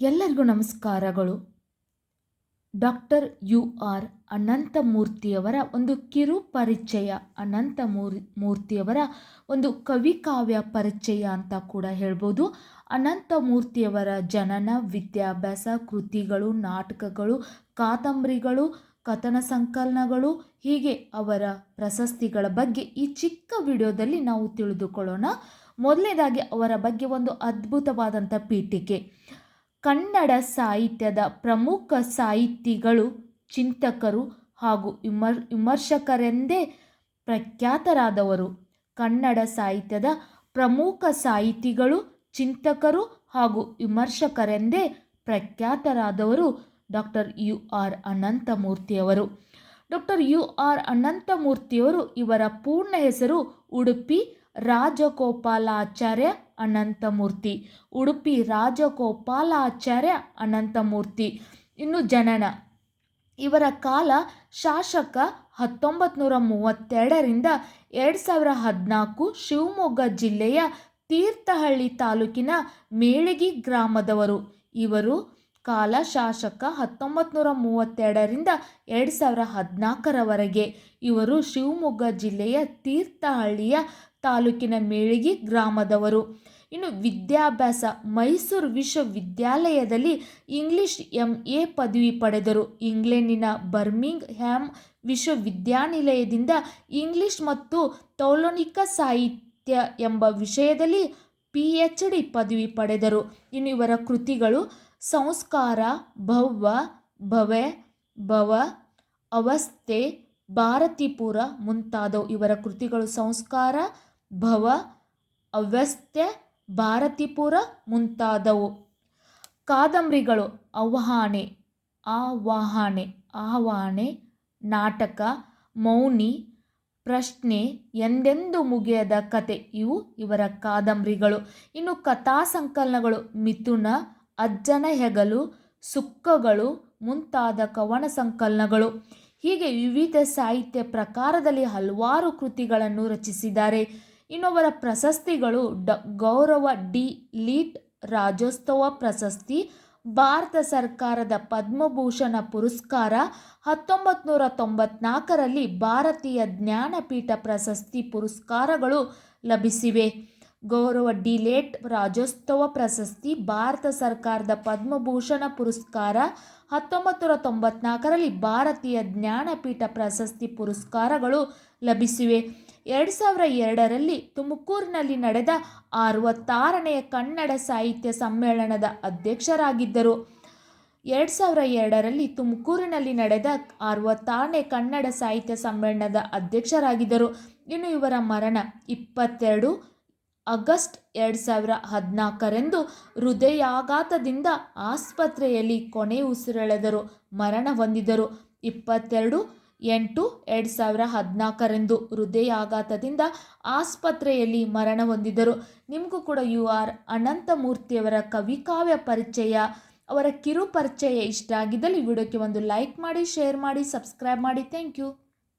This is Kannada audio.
ಎಲ್ಲರಿಗೂ ನಮಸ್ಕಾರಗಳು. ಡಾಕ್ಟರ್ ಯು ಆರ್ ಅನಂತಮೂರ್ತಿಯವರ ಒಂದು ಕಿರು ಪರಿಚಯ ಅನಂತ ಮೂರ್ ಮೂರ್ತಿಯವರ ಒಂದು ಕವಿಕಾವ್ಯ ಪರಿಚಯ ಅಂತ ಕೂಡ ಹೇಳ್ಬೋದು. ಅನಂತಮೂರ್ತಿಯವರ ಜನನ, ವಿದ್ಯಾಭ್ಯಾಸ, ಕೃತಿಗಳು, ನಾಟಕಗಳು, ಕಾದಂಬರಿಗಳು, ಕಥನ ಸಂಕಲನಗಳು, ಹೀಗೆ ಅವರ ಪ್ರಶಸ್ತಿಗಳ ಬಗ್ಗೆ ಈ ಚಿಕ್ಕ ವಿಡಿಯೋದಲ್ಲಿ ನಾವು ತಿಳಿದುಕೊಳ್ಳೋಣ. ಮೊದಲನೇದಾಗಿ ಅವರ ಬಗ್ಗೆ ಒಂದು ಅದ್ಭುತವಾದಂಥ ಪೀಠಿಕೆ. ಕನ್ನಡ ಸಾಹಿತ್ಯದ ಪ್ರಮುಖ ಸಾಹಿತಿಗಳು, ಚಿಂತಕರು ಹಾಗೂ ವಿಮರ್, ವಿಮರ್ಶಕರೆಂದೇ ಪ್ರಖ್ಯಾತರಾದವರು. ಕನ್ನಡ ಸಾಹಿತ್ಯದ ಪ್ರಮುಖ ಸಾಹಿತಿಗಳು, ಚಿಂತಕರು ಹಾಗೂ ವಿಮರ್ಶಕರೆಂದೇ ಪ್ರಖ್ಯಾತರಾದವರು ಡಾಕ್ಟರ್ ಯು ಆರ್ ಅನಂತಮೂರ್ತಿಯವರು. ಡಾಕ್ಟರ್ ಯು ಆರ್ ಅನಂತಮೂರ್ತಿಯವರು ಇವರ ಪೂರ್ಣ ಹೆಸರು ಉಡುಪಿ ರಾಜಗೋಪಾಲಾಚಾರ್ಯ ಅನಂತಮೂರ್ತಿ. ಉಡುಪಿ ರಾಜಗೋಪಾಲಾಚಾರ್ಯ ಅನಂತಮೂರ್ತಿ. ಇನ್ನು ಜನನ. ಇವರ ಕಾಲ ಶಾಸಕ ಹತ್ತೊಂಬತ್ತು ನೂರ ಮೂವತ್ತೆರಡರಿಂದ ಎರಡು ಸಾವಿರ ಹದಿನಾಲ್ಕು ಶಿವಮೊಗ್ಗ ಜಿಲ್ಲೆಯ ತೀರ್ಥಹಳ್ಳಿ ತಾಲೂಕಿನ ಮೇಳಗಿ ಗ್ರಾಮದವರು. ಇವರು ಕಾಲ ಶಾಸಕ ಹತ್ತೊಂಬತ್ತು ನೂರ ಮೂವತ್ತೆರಡರಿಂದ ಎರಡು ಸಾವಿರ ಹದಿನಾಲ್ಕರವರೆಗೆ ಇವರು ಶಿವಮೊಗ್ಗ ಜಿಲ್ಲೆಯ ತೀರ್ಥಹಳ್ಳಿಯ ತಾಲೂಕಿನ ಮೇಳಿಗೆ ಗ್ರಾಮದವರು. ಇನ್ನು ವಿದ್ಯಾಭ್ಯಾಸ ಮೈಸೂರು ವಿಶ್ವವಿದ್ಯಾಲಯದಲ್ಲಿ ಇಂಗ್ಲಿಷ್ ಎಂ ಎ ಪದವಿ ಪಡೆದರು. ಇಂಗ್ಲೆಂಡಿನ ಬರ್ಮಿಂಗ್ ಹ್ಯಾಮ್ ವಿಶ್ವವಿದ್ಯಾನಿಲಯದಿಂದ ಇಂಗ್ಲಿಷ್ ಮತ್ತು ತೌಲನಿಕ ಸಾಹಿತ್ಯ ಎಂಬ ವಿಷಯದಲ್ಲಿ ಪಿ ಎಚ್ ಡಿ ಪದವಿ ಪಡೆದರು. ಇನ್ನು ಇವರ ಕೃತಿಗಳು ಸಂಸ್ಕಾರ ಭವ್ಯ ಭವೆ, ಭವ, ಅವಸ್ಥೆ, ಭಾರತೀಪುರ ಮುಂತಾದವು. ಇವರ ಕೃತಿಗಳು ಸಂಸ್ಕಾರ, ಭವ ಅವ್ಯಸ್ಥೆ ಭಾರತೀಪುರ ಮುಂತಾದವು. ಕಾದಂಬರಿಗಳು ಆವಾಹನೆ ಆವಾಹನೆ ಆವಾಹನೆ ನಾಟಕ, ಮೌನಿ, ಪ್ರಶ್ನೆ ಎಂದೆಂದು ಮುಗಿಯದ ಕತೆ. ಇವು ಇವರ ಕಾದಂಬರಿಗಳು. ಇನ್ನು ಕಥಾ ಸಂಕಲನಗಳು ಮಿಥುನ ಅಜ್ಜನ ಹೆಗಲು, ಸುಕ್ಕಗಳು ಮುಂತಾದ ಕವನ ಸಂಕಲನಗಳು. ಹೀಗೆ ವಿವಿಧ ಸಾಹಿತ್ಯ ಪ್ರಕಾರದಲ್ಲಿ ಹಲವಾರು ಕೃತಿಗಳನ್ನು ರಚಿಸಿದ್ದಾರೆ. ಇನ್ನೊಬ್ಬರ ಪ್ರಶಸ್ತಿಗಳು ಡ, ಗೌರವ ಡಿ, ಲೀಟ್ ರಾಜ್ಯೋತ್ಸವ ಪ್ರಶಸ್ತಿ, ಭಾರತ ಸರ್ಕಾರದ ಪದ್ಮಭೂಷಣ ಪುರಸ್ಕಾರ ಹತ್ತೊಂಬತ್ತು ನೂರ ತೊಂಬತ್ನಾಲ್ಕರಲ್ಲಿ ಭಾರತೀಯ ಜ್ಞಾನಪೀಠ ಪ್ರಶಸ್ತಿ ಪುರಸ್ಕಾರಗಳು ಲಭಿಸಿವೆ. ಗೌರವ ಡಿಲೇಟ್ ರಾಜ್ಯೋತ್ಸವ ಪ್ರಶಸ್ತಿ ಭಾರತ ಸರ್ಕಾರದ ಪದ್ಮಭೂಷಣ ಪುರಸ್ಕಾರ ಹತ್ತೊಂಬತ್ತು ನೂರ ತೊಂಬತ್ನಾಲ್ಕರಲ್ಲಿ ಭಾರತೀಯ ಜ್ಞಾನಪೀಠ ಪ್ರಶಸ್ತಿ ಪುರಸ್ಕಾರಗಳು ಲಭಿಸಿವೆ. ಎರಡು ಸಾವಿರ ಎರಡರಲ್ಲಿ ತುಮಕೂರಿನಲ್ಲಿ ನಡೆದ ಅರವತ್ತಾರನೆಯ ಕನ್ನಡ ಸಾಹಿತ್ಯ ಸಮ್ಮೇಳನದ ಅಧ್ಯಕ್ಷರಾಗಿದ್ದರು. ಎರಡು ಸಾವಿರ ಎರಡರಲ್ಲಿ ತುಮಕೂರಿನಲ್ಲಿ ನಡೆದ ಅರವತ್ತಾರನೇ ಕನ್ನಡ ಸಾಹಿತ್ಯ ಸಮ್ಮೇಳನದ ಅಧ್ಯಕ್ಷರಾಗಿದ್ದರು. ಇನ್ನು ಇವರ ಮರಣ ಇಪ್ಪತ್ತೆರಡು ಆಗಸ್ಟ್ ಎರಡು ಸಾವಿರ ಹದಿನಾಲ್ಕರಂದು ಹೃದಯಾಘಾತದಿಂದ ಆಸ್ಪತ್ರೆಯಲ್ಲಿ ಕೊನೆ ಉಸಿರೆಳೆದರು, ಮರಣ ಹೊಂದಿದರು. ಇಪ್ಪತ್ತೆರಡು ಎಂಟು ಎರಡು ಸಾವಿರ ಹದಿನಾಲ್ಕರಂದು ಹೃದಯಾಘಾತದಿಂದ ಆಸ್ಪತ್ರೆಯಲ್ಲಿ ಮರಣ ಹೊಂದಿದರು. ನಿಮಗೂ ಕೂಡ ಯು ಆರ್ ಅನಂತಮೂರ್ತಿಯವರ ಕವಿಕಾವ್ಯ ಪರಿಚಯ, ಅವರ ಕಿರು ಪರಿಚಯ ಇಷ್ಟ ಆಗಿದ್ದಲ್ಲಿ ವಿಡಿಯೋಕ್ಕೆ ಒಂದು ಲೈಕ್ ಮಾಡಿ, ಶೇರ್ ಮಾಡಿ, ಸಬ್ಸ್ಕ್ರೈಬ್ ಮಾಡಿ. Thank you.